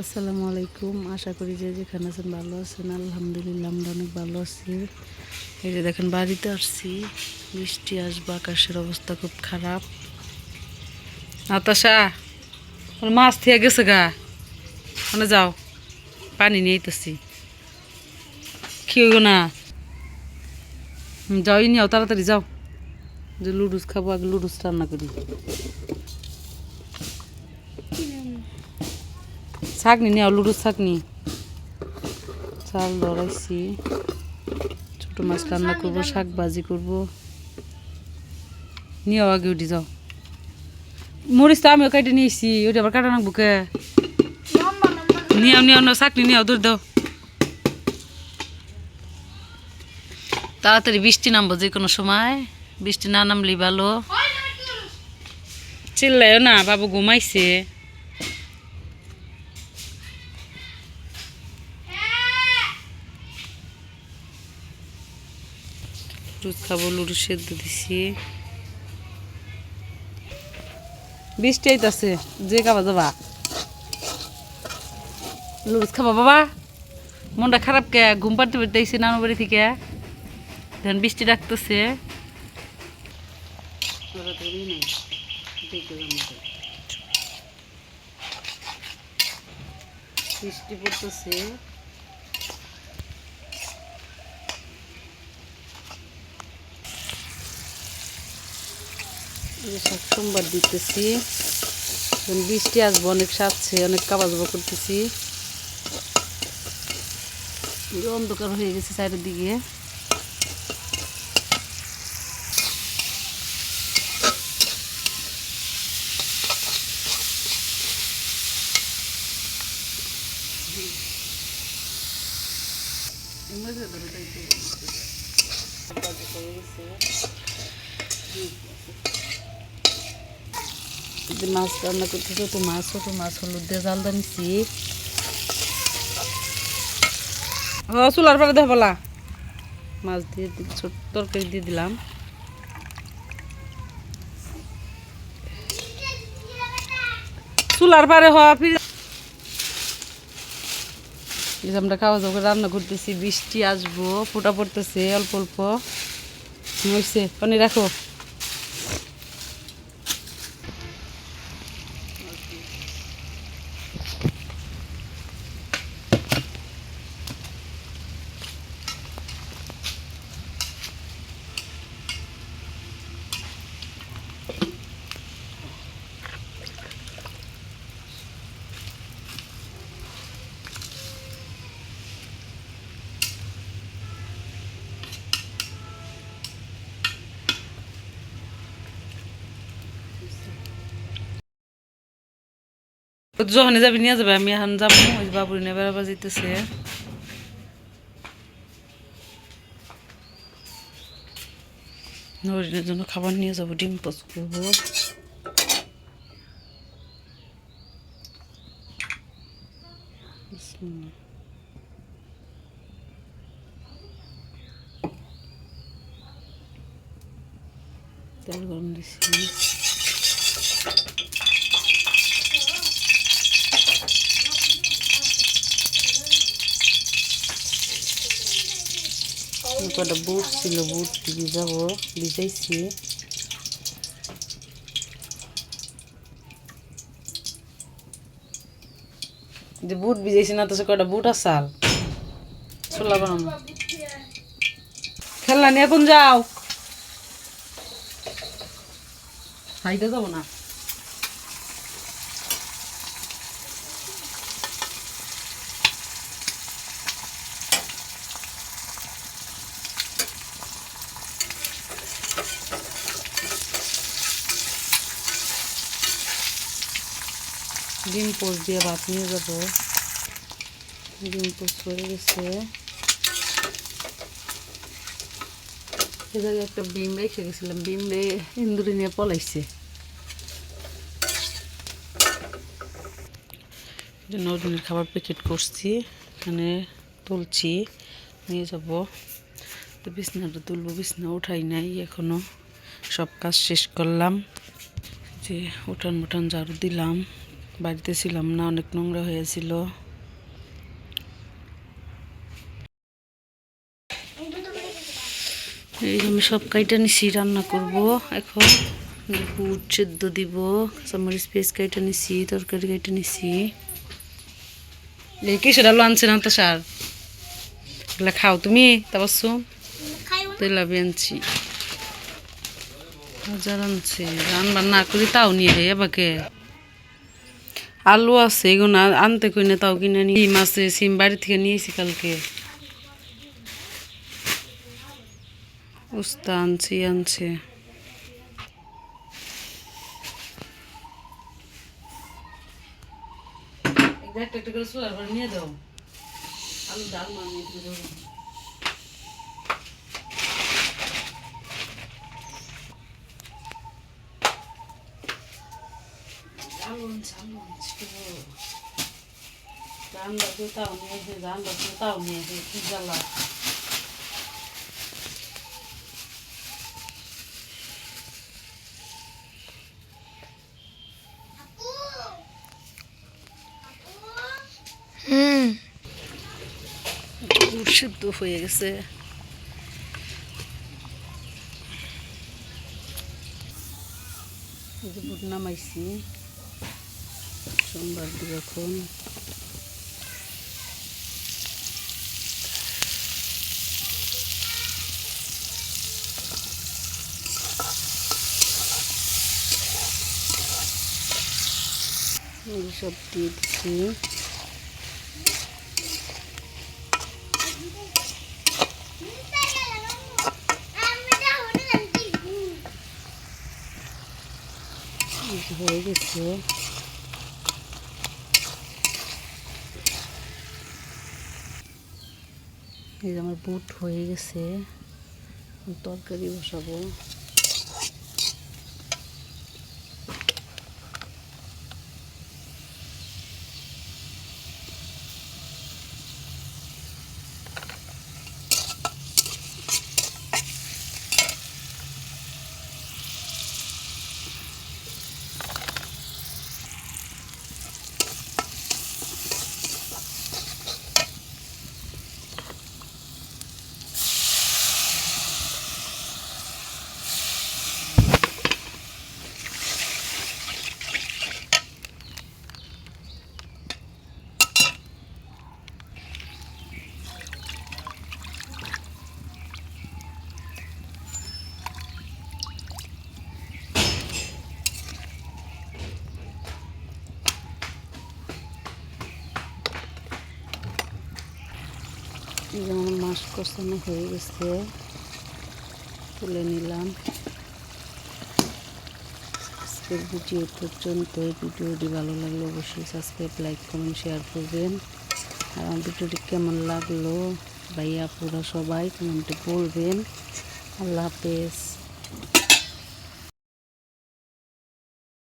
আসসালামু আলাইকুম। আশা করি যে যেখানে আছেন ভালো আছেন। আলহামদুলিল্লাহ, আমরা অনেক ভালো আছি। এই যে দেখেন, বাড়িতে আসছি। বৃষ্টি আসবে, আকাশের অবস্থা খুব খারাপ। নাতাশা মাছ থেকে গেছে গা। ওখানে যাও, পানি নিয়ে আইতেছি। কি না? যাও নিও তাড়াতাড়ি যাও। যে লুডুস খাব, আগে লুডুস রান্না করি। শাকনি নিয়ে লুডু শাকনি চাল ধরাইছি। ছোট মাছ রান্না করব, শাক ভাজি করব। নিয়ে আগে উঠি, যাও। মরিচ তো আমিও কেটে নিয়েছি, ওইটা আবার কাটা নাকবো কে? নিয়ে নিয়ে না শাকনি নিয়ে দূর দাও। তাড়াতাড়ি বৃষ্টি নামবো যে কোনো সময়। বৃষ্টি না নামলেই ভালো। চিল্লাইও না, বাবু ঘুমাইছে। দুধ খাব লুডু সেদ্ধ দিছি। বৃষ্টি আইতাছে, যে খাবা যাবা। লুডুস খাবা বাবা। মনটা খারাপ কে? ঘুম পাড়তে পারতে আইসি নানু বাড়ি থেকে। ধান বৃষ্টি ডাকতেছে। বৃষ্টি পড়তেছে। সোমবার দিতেছি। বৃষ্টি আসব, অনেক সাজছে অনেক কাবা জাবা করতেছি অন্ধকার হয়ে গেছে চারিদিকে। এই যে মাছ রান্না করতে ছোট মাছ ছোট মাছ হলুদ দিয়ে জাল দানিছি হ চুলার পরে দেখ বলা। মাছ দিয়ে তরকারি দিয়ে দিলাম। চুলার পারে হওয়া ফিরে আমরা খাওয়া দাওয়া রান্না করতেছি, বৃষ্টি আসব, ফোটা পড়তেছে, অল্প অল্প। হয়েছে, পানি রাখো। যখন যাবি নিয়ে যাবে, আমি এখন যাব ওই বাবুর নিয়ে বেড়াবার যেতেছে নরিনের জন্য খাবার নিয়ে যাব, ডিম পোচ করব। তেল গরম দিছি কটা বুট ছিল, বুট ভিজাবো ভিজাইছি যে বুট ভিজাইছি না তো সে কটা বুট আর? চাল ছোলা বানানো খেলনা নিয়ে এখন যাও। খাইতে যাব না? ডিম পোস্ট দিয়ে ভাত নিয়ে যাব। ডিম পোস্ট হয়ে গেছে। একটা ডিম রেখে গেছিলাম, বিম রে ইন্দুরি নিয়ে পলাইছে। নদিনের খাবার প্যাকেট করছি, এখানে তুলছি, নিয়ে যাব। তো বিছনাটা তুলবো, বিছনা উঠাই নাই এখনও। সব কাজ শেষ করলাম, যে উঠান মুঠান ঝাড়ু দিলাম। বাড়িতে ছিলাম না, অনেক নোংরা হয়েছিল এই আমি সব কাইটা নিছি, রান্না করব এখন। বুট সেদ্ধ দিব। কাঁচামরিচ পেঁয়াজ কাইটা নিছি, তরকারি কাইটা নিছি। এই কি সেটা আনছে না তো সার? এগুলা খাও তুমি তারপর শুন তেলাবি আনছি। হাজার আনছে। রান্না না করি তাও নিয়ে রে এবাকে আলু আছে এগুলো আনতে কই না তাও কিনে নিয়ে সিম আছে, সিম বাড়ি থেকে নিয়েছি কালকে। উস্তা আনছি, আনছে। একটা করে নিয়ে দাও। আলু ডাল দেবো আলু আনছে আলু আনছে রান্না তো তাও নিয়ে এসে রান্না তো নিয়ে এসে কি জ্বালা সিদ্ধ হয়ে গেছে বুট নামাইছি সোমবার এই সব দিয়ে দিচ্ছি। হয়ে গেছে। এই যে আমার বুট হয়ে গেছে তরকারি বসাবো। এই মাস কষানো হয়ে গেছে। তুলে নিলাম। আজকের ভিডিও পর্যন্ত এই ভিডিওটি ভালো লাগলে, অবশ্যই সাবস্ক্রাইব লাইক কমেন্ট শেয়ার করবেন। আর আমার ভিডিওটি কেমন লাগল, ভাইয়া পুরা সবাই কমেন্টে বলবেন। আল্লাহ হাফেজ।